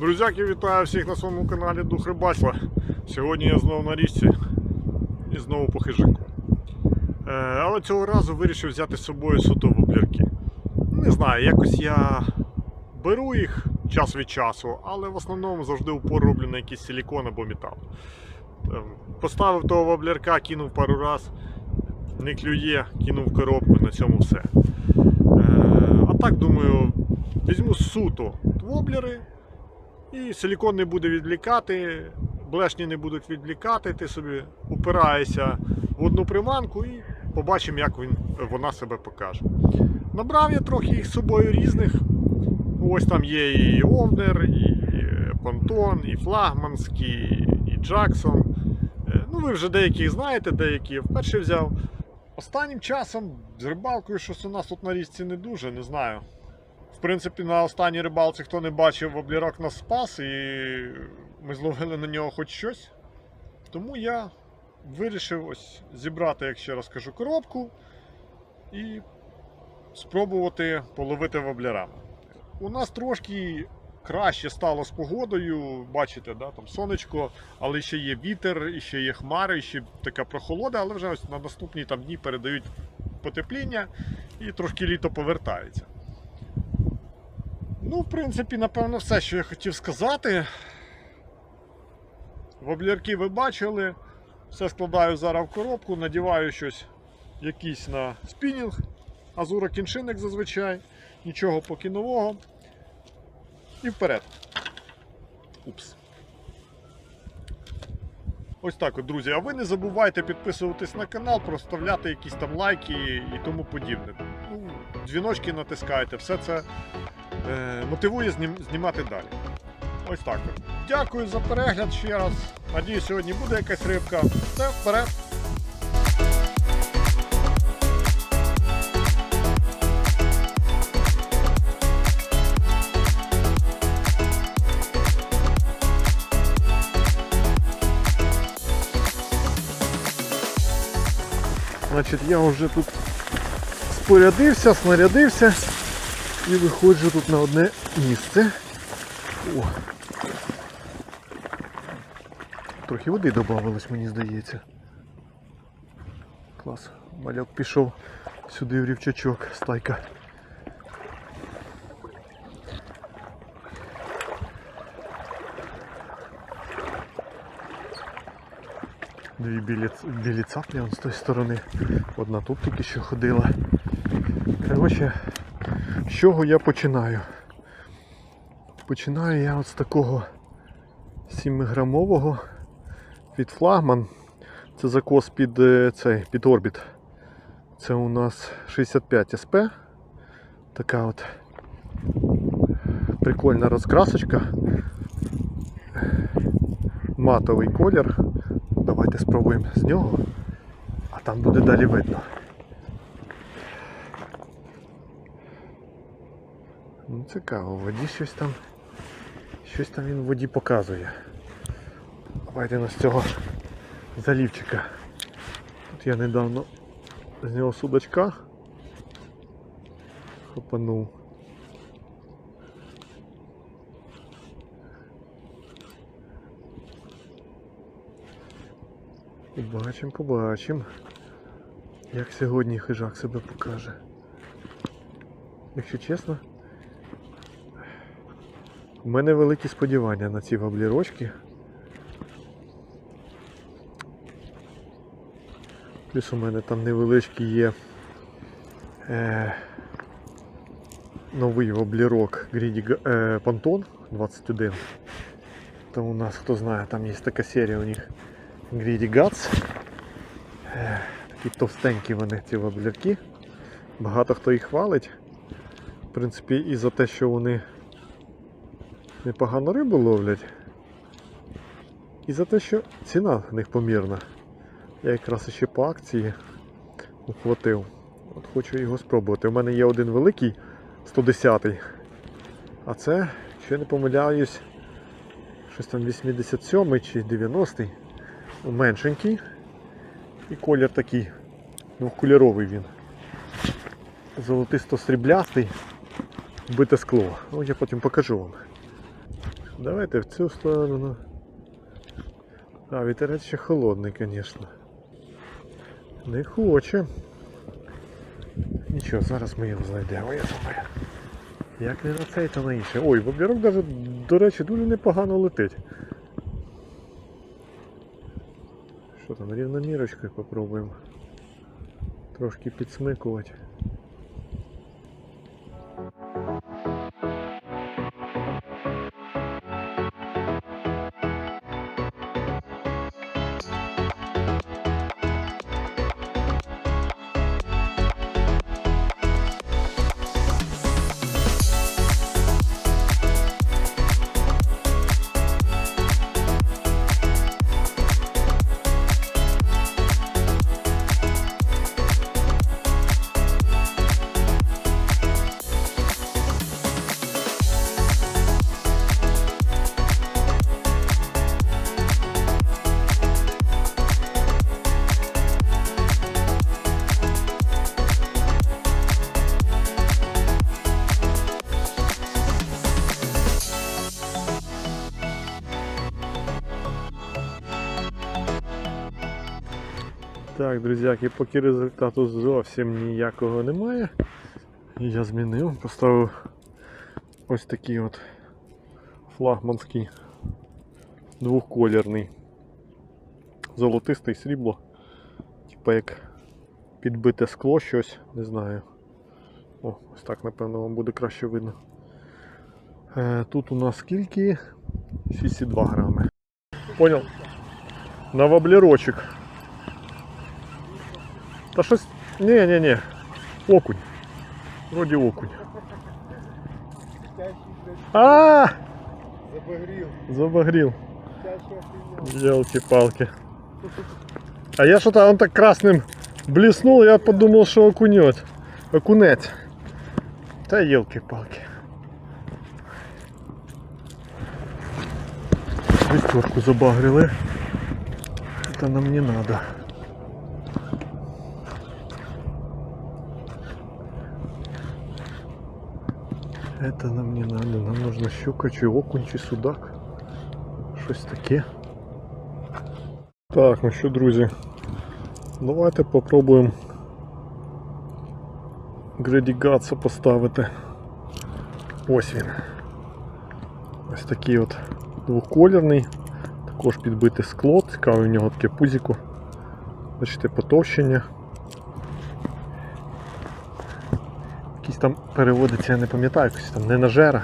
Друзяки, вітаю всіх на своєму каналі Дух Рибальства. Сьогодні я знову на річці і знову по хижаку. Е, але цього разу вирішив взяти з собою суто воблерки. Не знаю, якось я беру їх час від часу, але в основному завжди упор роблю на якийсь силікон або метал. Ем, Поставив того воблерка, кинув пару раз, не клює, кинув коробку, на цьому все. Е, А так думаю, візьму суто воблери, і силікон не буде відвлікати, блешні не будуть відвлікати, ти собі упираєшся в одну приманку і побачимо, як він, вона себе покаже. Набрав я трохи їх з собою різних. Ось там є і Овнер, і Понтон, і Флагманський, і Джаксон. Е, Ну, ви вже деяких знаєте, деякі вперше взяв. Останнім часом з рибалкою щось у нас тут на річці не дуже, не знаю. Принципі, на останній рибалці, хто не бачив, облірок нас спас, і ми зловили на нього хоч щось. Тому я вирішив ось зібрати, як ще раз кажу, коробку і спробувати половити воблерами. У нас трошки краще стало з погодою, бачите, да, там сонечко, але ще є вітер, ще є хмари, ще така прохолода, але вже ось на наступні там дні передають потепління і трошки літо повертається. Ну, в принципі, напевно, все, що я хотів сказати. Воблерки ви бачили. Все складаю зараз в коробку, надіваю щось якийсь на спінінг, азура кіншин, як зазвичай, нічого поки нового. І вперед. Упс. Ось так от, друзі. А ви не забувайте підписуватись на канал, проставляти якісь там лайки і тому подібне. Ну, дзвіночки натискайте, все це мотивує знім, знімати далі. Ось так. Дякую за перегляд ще раз. Надіюсь, сьогодні буде якась рибка. Все, вперед! Значить, я вже тут спорядився, снарядився і виходжу тут на одне місце. О. Трохи води додавалось, мені здається. Клас. Мальок пішов сюди в рівчачок, стайка. Дві білі, білі цаплі з тої сторони. Одна тут тільки що ходила. Коротше, з чого я починаю? Починаю я от з такого 7-грамового від флагман. Це закос під е, цей, під орбіт. Це у нас 65 СП. Така от прикольна розкрасочка. Матовий колір. Давайте спробуємо з нього, а там буде далі видно. Ну, цікаво, в воді щось там. Щось там він в воді показує. Давайте на з цього залівчика. Тут я недавно з нього судачка хопанув. Побачимо, побачимо, як сьогодні хижак себе покаже. Якщо чесно, у мене великі сподівання на ці воблірочки. Плюс у мене там невеличкий є е, новий воблірок Ga- е, Ponton 21. Там у нас, хто знає, там є така серія у них Greedy Guts. Е, такі товстенькі вони ці воблірки. Багато хто їх хвалить. В принципі, і за те, що вони непогано рибу ловлять. І за те, що ціна в них помірна. Я якраз ще по акції ухватив. От хочу його спробувати. У мене є один великий 110-й. а це, якщо я не помиляюсь, щось там 87 чи 90-й. меншенький. І колір такий двохкольоровий він. Золотисто-сріблястий, бите скло. Ну, я потім покажу вам. Давайте в цю сторону. А, вітерець ще холодний, звісно. Не хоче. Нічого, зараз ми його знайдемо. Я думаю. Як не на цей, то на інший. Ой, воблерок даже, до речі, дуже непогано летить. Що там, рівномірочкою попробуємо. Трошки підсмикувати. Так, друзяки, поки результату зовсім ніякого немає. Я змінив, поставив ось такий от флагманський двохколірний золотистий срібло. Типа як підбите скло щось, не знаю. О, ось так напевно вам буде краще видно. Е, тут у нас скільки? 62 грами. Понял? На воблерочек. Та щось. Ні, ні, ні. Окунь. Вроді окунь. А! Забагрил. Забагрил. Чаще Елки-палки. А я что-то он так красным блеснул, я подумал, что окунет. Окунец. Да елки-палки. Шестерку забагрили. Это нам не надо. Это нам не надо. Нам нужно щука, чи окунь, чи судак. Щось таке. Так, ну що, друзі, давайте попробуємо градігатса поставити. Ось він. Ось такий от двоколірний. Також підбите скло, цікаве в нього таке пузіко. Бачите, потовщення. Там переводиться, я не пам'ятаю, якийсь там ненажера.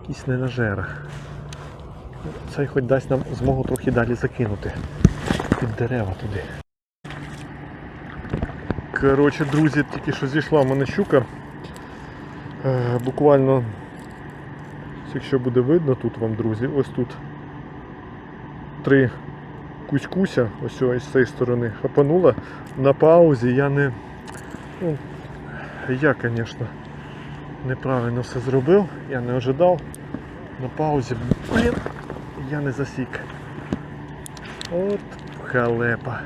Якийсь ненажера. Цей хоч дасть нам змогу трохи далі закинути під дерева туди. Коротше, друзі, тільки що зійшла в мене щука. Е, буквально, якщо буде видно тут вам, друзі, ось тут три кусь-куся, ось ось з цієї сторони, хапанула. На паузі я не. Ну, я, звісно, неправильно все зробив, я не ожидав. На паузі, блін, я не засік. От халепа.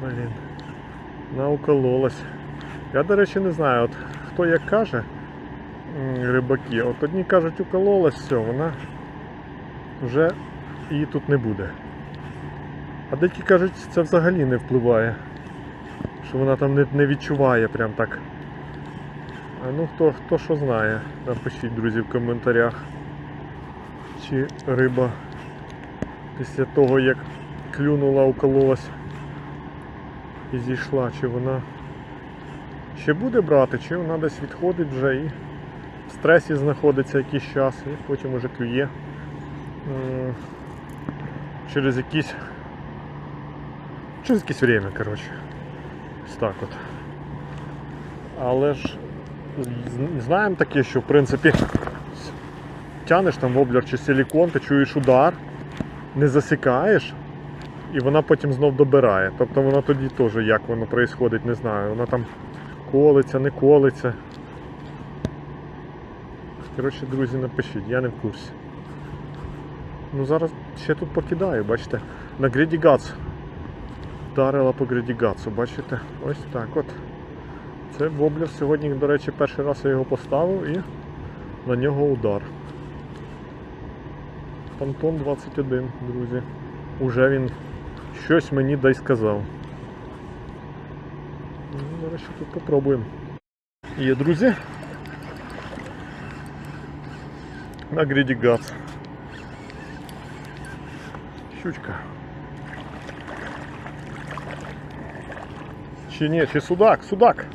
Блін. Наукололась. Я, до речі, не знаю, от хто як каже рибаки, от одні кажуть, укололась, все, вона вже її тут не буде. А деякі кажуть, це взагалі не впливає. Що вона там не, не відчуває прям так. А ну хто, хто що знає, напишіть, друзі, в коментарях. Чи риба після того як клюнула, укололась і зійшла, чи вона ще буде брати, чи вона десь відходить вже і в стресі знаходиться якийсь час і потім уже клює через якісь через якесь время, коротше. Ось так от. Але ж знаємо таке, що в принципі тянеш там воблер чи силікон, ти чуєш удар, не засікаєш, і вона потім знов добирає. Тобто вона тоді теж як воно відбувається, не знаю. Вона там колиться, не колиться. Коротше, друзі, напишіть, я не в курсі. Ну зараз ще тут покидаю, бачите, на греді Гац. Вдарила по гредігацу, бачите? Ось так от. Це воблер сьогодні, до речі, перший раз я його поставив і на нього удар. Пантон 21, друзі. Уже він щось мені дай сказав. Ну, Зараз ще тут попробуємо. Є, друзі. На гріді Гац. Щучка. Чи судак, судак.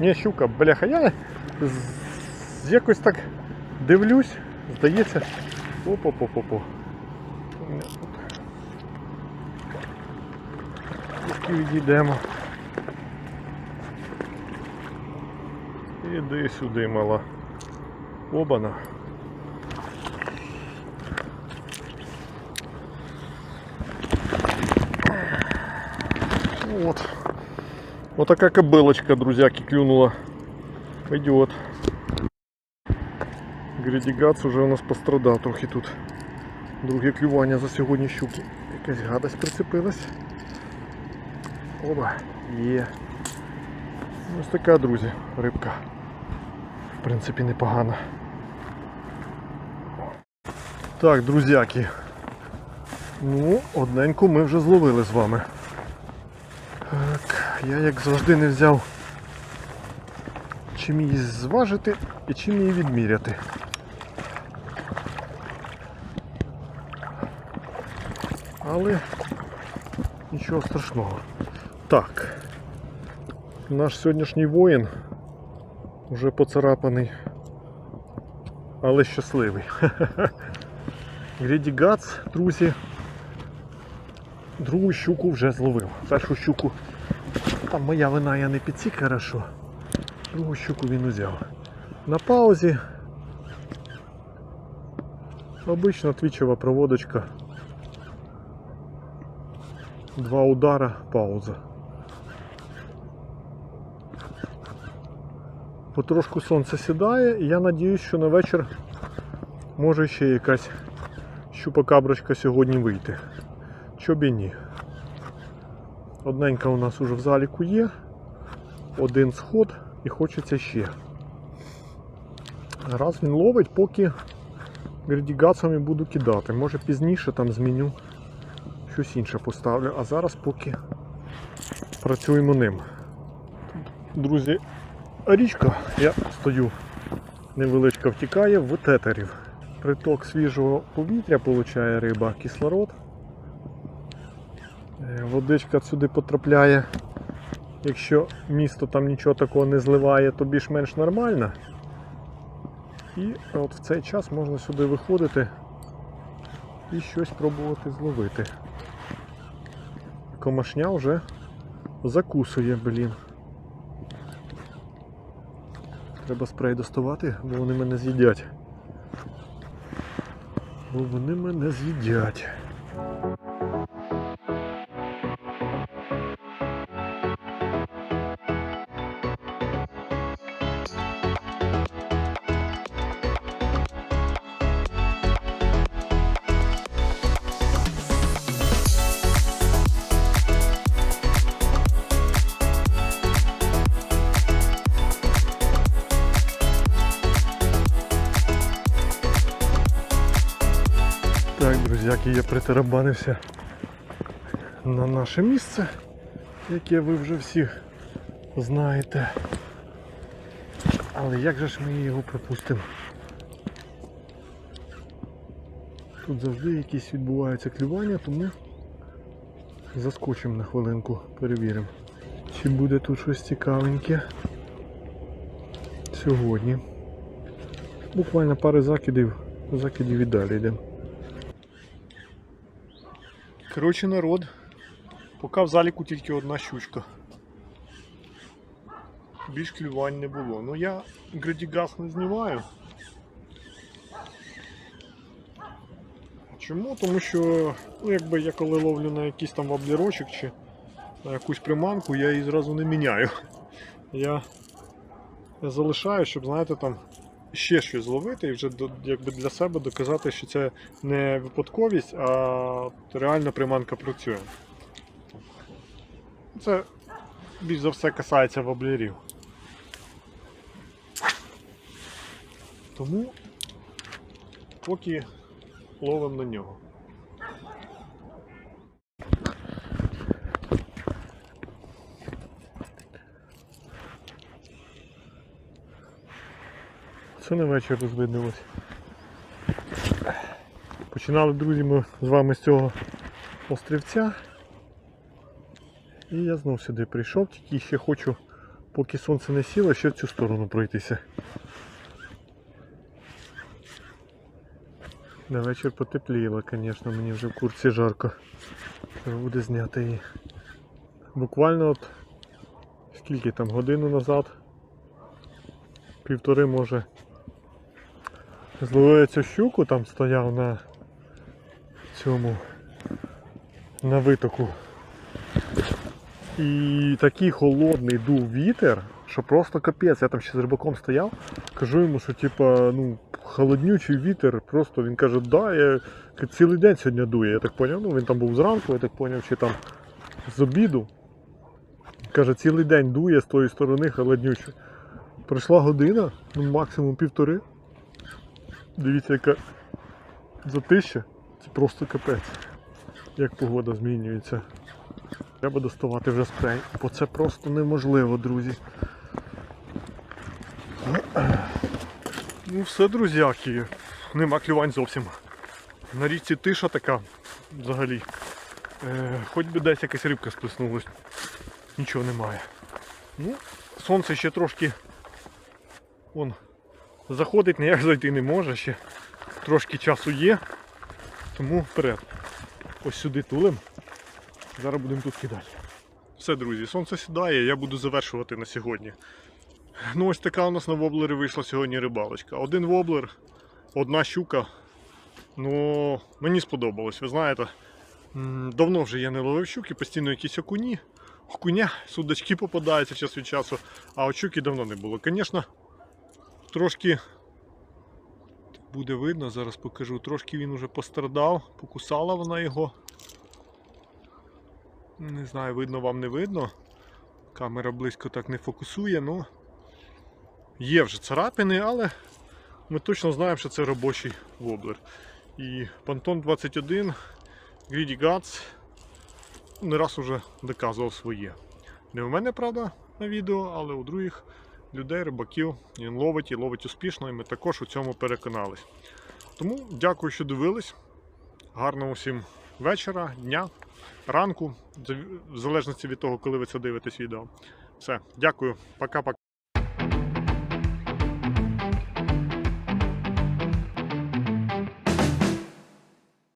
Ні, щука, бляха, я якось так дивлюсь, здається. Опа-по-по-по. Трішки відійдемо. Іди сюди, мала. Обана. Вот. Вот такая кобылочка, друзьяки, клюнула. Пойдет. Грідігац уже у нас пострадав трохи тут. Друге клювання за сьогодні щуки. Якась гадость прицепилась. Оба, є. Ось така, друзі, рибка. В принципі, непогана. Так, друзяки. Ну, одненьку ми вже зловили з вами. Так, я як завжди не взяв чим її зважити і чим її відміряти. Але нічого страшного. Так. Наш сьогоднішній воїн вже поцарапаний, але щасливий. Греді Гац, друзі, другу щуку вже зловив. Першу щуку, там моя вина я не підсік хорошо. Другу щуку він узяв. На паузі. Обична твічева проводочка. Два удара, пауза. Потрошку сонце сідає, і я надіюсь, що на вечір може ще якась щупакаброчка сьогодні вийти. Чоб і ні. Одненька у нас уже в заліку є, один сход і хочеться ще. Раз він ловить, поки грідігацами буду кидати. Може пізніше там зміню щось інше поставлю, а зараз поки працюємо ним. Друзі, річка, я стою, невеличка втікає в тетерів. Приток свіжого повітря получає риба, кислород. Е, Водичка сюди потрапляє. Якщо місто там нічого такого не зливає, то більш-менш нормально. І от в цей час можна сюди виходити і щось пробувати зловити. Комашня вже закусує, блін. Треба спрей доставати, бо вони мене з'їдять. Бо вони мене з'їдять. Друзяки, я притарабанився на наше місце, яке ви вже всі знаєте. Але як же ж ми його пропустимо? Тут завжди якісь відбуваються клювання, тому заскочимо на хвилинку, перевіримо. Чи буде тут щось цікавеньке сьогодні. Буквально пару закидів, закидів і далі йдемо. Коротше, народ. Поки в заліку тільки одна щучка. Більш клювань не було. Ну я градігас не знімаю. Чому? Тому що, ну якби я коли ловлю на якийсь там воблерочок чи на якусь приманку, я її зразу не міняю. Я залишаю, щоб, знаєте, там ще щось зловити і вже якби для себе доказати, що це не випадковість, а реально приманка працює. Це більш за все касається воблерів. Тому поки ловимо на нього. Це на вечір розвиднилось. Починали, друзі, ми з вами з цього острівця. І я знов сюди прийшов, тільки ще хочу, поки сонце не сіло, ще в цю сторону пройтися. На вечір потепліло, звісно, мені вже в курці жарко. Треба буде зняти її. Буквально от скільки там годину назад, півтори може. Зловив цю щуку, там стояв на цьому на витоку. І такий холодний дув вітер, що просто капець. Я там ще з рибаком стояв, кажу йому, що типа, ну, холоднючий вітер, просто він каже, да, я цілий день сьогодні дує. Я так поняв, ну він там був зранку, я так поняв, чи там з обіду. Каже, цілий день дує з тої сторони холоднюче. Пройшла година, ну максимум півтори. Дивіться, яка затища. Це просто капець. Як погода змінюється. Треба доставати вже спрей, бо це просто неможливо, друзі. Ну все, друзяки, нема клювань зовсім. На річці тиша така взагалі. Е, хоч би десь якась рибка сплеснулась. Нічого немає. Ну, сонце ще трошки вон, заходить, ніяк зайти не може ще. Трошки часу є. Тому вперед. Ось сюди тулим. Зараз будемо тут кидати. Все, друзі, сонце сідає, я буду завершувати на сьогодні. Ну, ось така у нас на воблери вийшла сьогодні рибалочка. Один воблер, одна щука. Ну, мені сподобалось, ви знаєте. Давно вже я не ловив щуки, постійно якісь окуні. Окуня, судачки попадаються час від часу, а от щуки давно не було. Звісно, трошки буде видно, зараз покажу. Трошки він уже пострадав, покусала вона його. Не знаю, видно вам не видно. Камера близько так не фокусує, ну є вже царапини, але ми точно знаємо, що це робочий воблер. І Pantone 21 Greedy Guts не раз уже доказував своє. Не у мене, правда, на відео, але у других людей, рибаків він ловить і ловить успішно, і ми також у цьому переконались. Тому дякую, що дивились. Гарного всім вечора, дня, ранку, в залежності від того, коли ви це дивитесь відео. Все, дякую, пока-пока.